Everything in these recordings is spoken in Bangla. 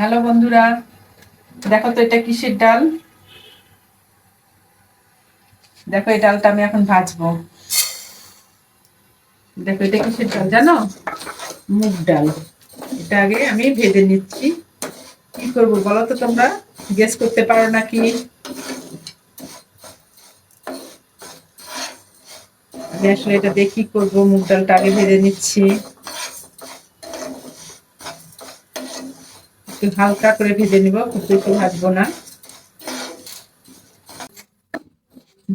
হ্যালো বন্ধুরা, দেখো তো এটা কিসের ডাল? দেখো এই ডালটা আমি এখন ভাজবো। দেখো এটা কিসের ডাল জানো? মুগ ডাল। এটা আগে আমি ভেজে নিচ্ছি। কি করব বলো তো তোমরা? গেস করতে পারো নাকি? আসলে এটা কি করব? মুগ ডালটা আগে ভেজে নিচ্ছি। একটু হালকা করে ভেজে নিব খুব বেশি ভাজবো না।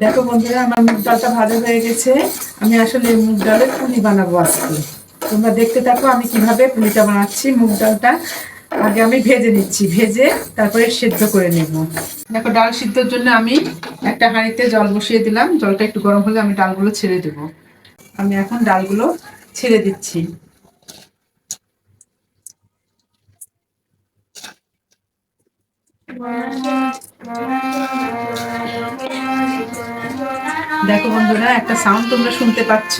দেখো বন্ধুরা, আমার মুগ ডালটা ভাজা হয়ে গেছে। আমি আসলে মুগ ডালের পুলি বানাবো আজকে। তোমরা দেখতে থাকো আমি কীভাবে পুলিটা বানাচ্ছি, মুগ ডালটা। আগে আমি ভেজে নিচ্ছি, ভেজে তারপরে সেদ্ধ করে নেব। দেখো, ডাল সিদ্ধর জন্য আমি একটা হাঁড়িতে জল বসিয়ে দিলাম। জলটা একটু গরম হলে আমি ডালগুলো ছেড়ে দেব। আমি এখন ডালগুলো ছেড়ে দিচ্ছি। দেখো বন্ধুরা, একটা সাউন্ড তোমরা শুনতে পাচ্ছ।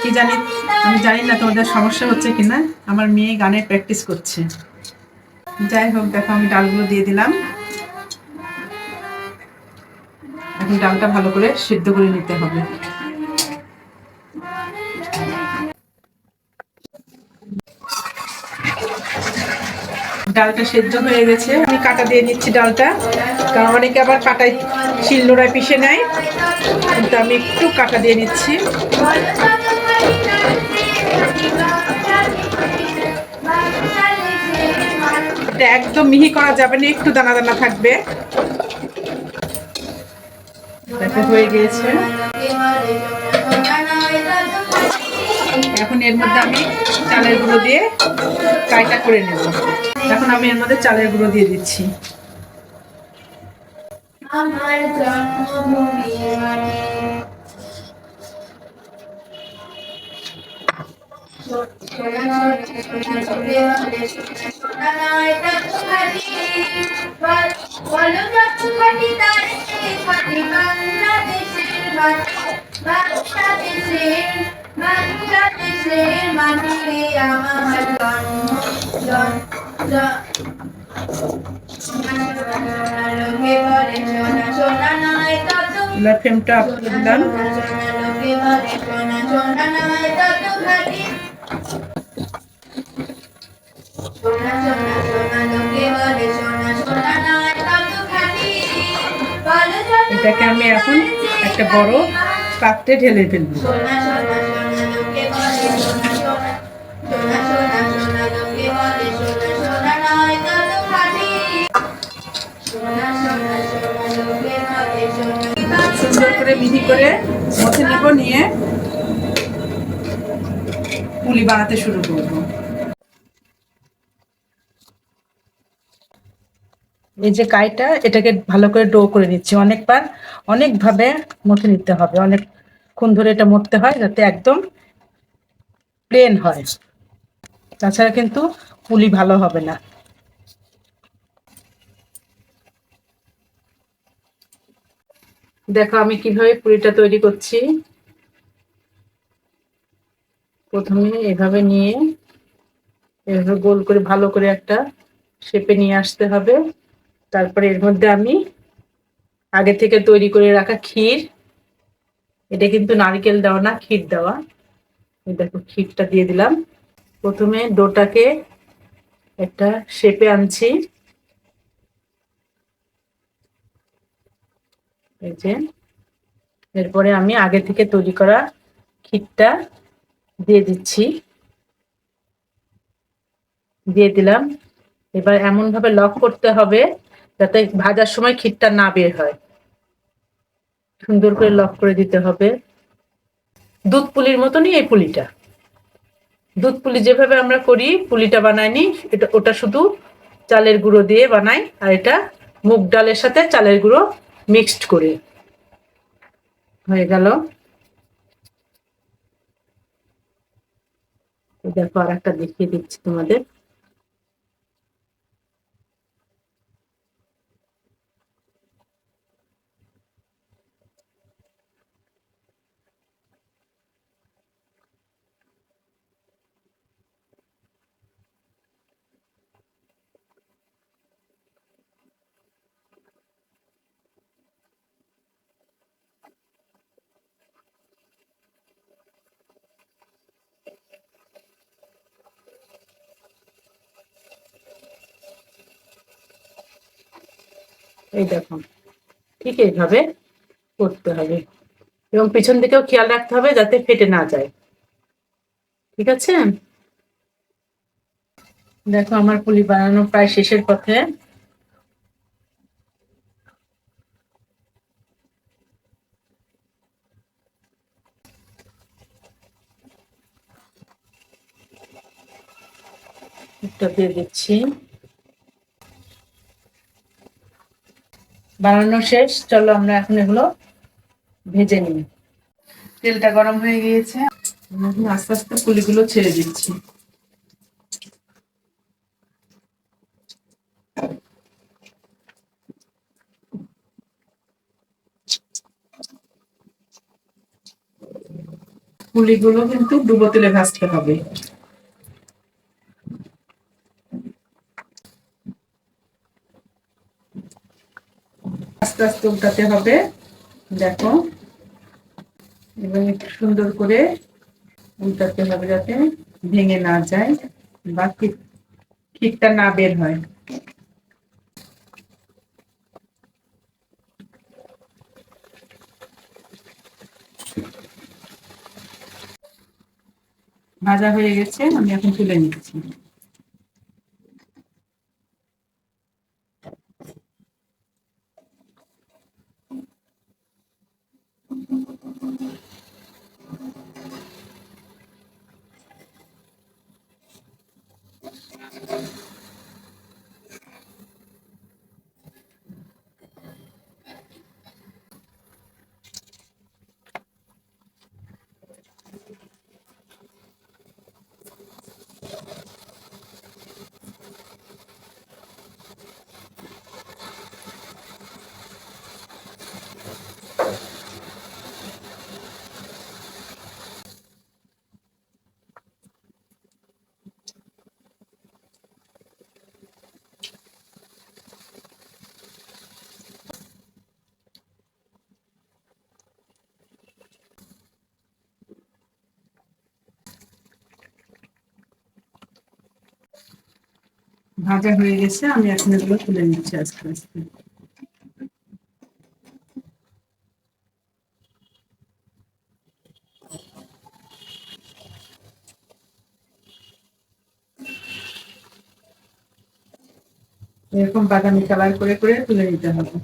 কি জানি, আমি জানি না তোমাদের সমস্যা হচ্ছে কিনা। আমার মেয়ে গানের প্র্যাকটিস করছে। যাই হোক, দেখো আমি ডালগুলো দিয়ে দিলাম। এখন ডালটা ভালো করে সিদ্ধ করে নিতে হবে। ডালটা সেদ্ধ হয়ে গেছে। আমি কাটা দিয়ে নিচ্ছি ডালটা। কারণ অনেকে আবার কাটায় শিলনোড়ায় পিষে নেয়। কিন্তু আমি একটু কাটা দিয়ে নিচ্ছি। একদম মিহি করা যাবে না, একটু দানা দানা থাকবে। হয়ে গিয়েছে। এখন এর মধ্যে আমি চালের গুঁড়ো দিয়ে কাইটা করে নেব। এখন আমি এর মধ্যে চালের গুঁড়ো দিয়ে দিচ্ছি। ফ্রেমটা আপ দিলাম এটাকে আমি এখন একটা বড় পাত্রে ঢেলে ফেলব। করে মিহি করে মথে নেব, নিয়ে পুলি বানাতে শুরু করব। এই যে কাইটা, এটাকে ভালো করে ডো করে নিচ্ছি। অনেকবার অনেকভাবে মথে নিতে হবে। অনেকক্ষণ ধরে এটা মরতে হয় যাতে একদম প্লেন হয়। তাছাড়া কিন্তু পুলি ভালো হবে না। দেখো আমি কীভাবে পুরিটা তৈরি করছি। প্রথমে এভাবে নিয়ে এভাবে গোল করে ভালো করে একটা শেপে নিয়ে আসতে হবে। তারপরে এর মধ্যে আমি আগে থেকে তৈরি করে রাখা ক্ষীর। এটা কিন্তু নারকেল দেওয়া না, ক্ষীর দেওয়া। দেখো ক্ষীরটা দিয়ে দিলাম। প্রথমে ডোটাকে একটা শেপে আনছি। এই এরপরে আমি আগে থেকে তৈরি করা ক্ষীরটা দিয়ে দিচ্ছি। দিয়ে দিলাম। এবার এমন ভাবে লক করতে হবে যাতে ভাজার সময় ক্ষীরটা না বের হয়। সুন্দর করে লক করে দিতে হবে। দুধ পুলির মতনই এই পুলিটা। দুধ পুলি যেভাবে আমরা করি, পুলিটা বানাইনি, এটা, ওটা শুধু চালের গুঁড়ো দিয়ে বানাই, আর এটা মুগ ডালের সাথে চালের গুঁড়ো মিক্সড করে। হয়ে গেল। দেখো আর একটা দেখিয়ে দিচ্ছি তোমাদের। এই দেখো, ঠিক এইভাবে করতে হবে। এবং পিছন দিকেও খেয়াল রাখতে হবে যাতে ফেটে না যায়। ঠিক আছে? দেখো, আমার পুলি বানানো প্রায় শেষের পথে। একটা দিয়ে দিচ্ছি। বানানো শেষ। চলো আমরা এখন এগুলো ভেজে নিই। তেলটা গরম হয়ে গিয়েছে। এখন আস্তে আস্তে পুলিগুলো ছেড়ে দিচ্ছি। পুলিগুলো কিন্তু ডুবো তেলে ভাজতে হবে। আস্তে উল্টাতে হবে। দেখো। এবং একটু সুন্দর করে উল্টাতে হবে যাতে ভেঙে না যায় বা খিটটা না বের হয়। ভাজা হয়ে গেছে, আমি এখন তুলে নিচ্ছি। ভাজা হয়ে গেছে, আমি এখন এগুলো তুলে নিচ্ছি আস্তে আস্তে। এরকম বাদামি কালার করে করে তুলে নিতে হবে।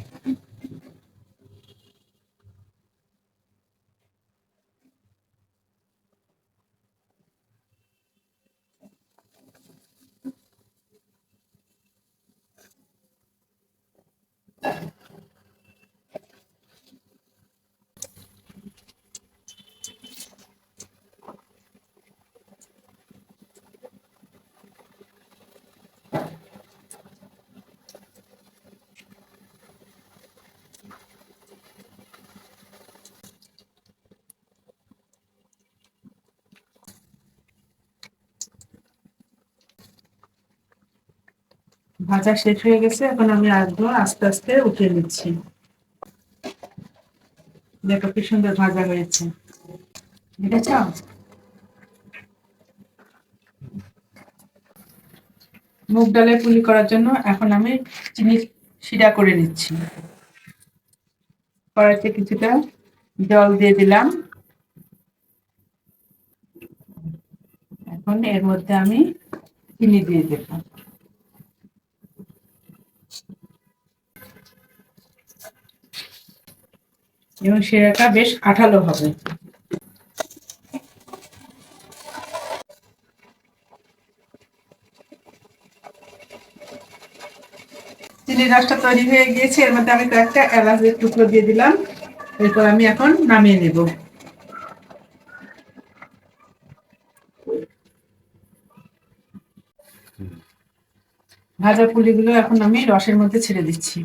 ভাজা শেষ হয়ে গেছে, এখন আমি আরেকবার আস্তে আস্তে উঠিয়ে নিচ্ছি। দেখো কি সুন্দর ভাজা হয়েছে। চাও? মুগ ডালের পুলি করার জন্য এখন আমি চিনি সিরা করে নিচ্ছি। কড়াইতে কিছুটা জল দিয়ে দিলাম। এখন এর মধ্যে আমি চিনি দিয়ে দেবো এবং সেরাটা বেশ আঠালো হবে। চিনির রসটা তৈরি হয়ে গিয়েছে, এর মধ্যে আমি কয়েকটা এলাচের টুকরো দিয়ে দিলাম। এরপর আমি এখন নামিয়ে নেব। ভাজা পুলিগুলো এখন আমি রসের মধ্যে ছেড়ে দিচ্ছি।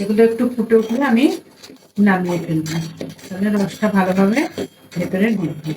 এগুলো একটু ফুটে উঠলে আমি নামিয়ে ফেলব। তাহলে রসটা ভালোভাবে ভেতরে ঢুকবে।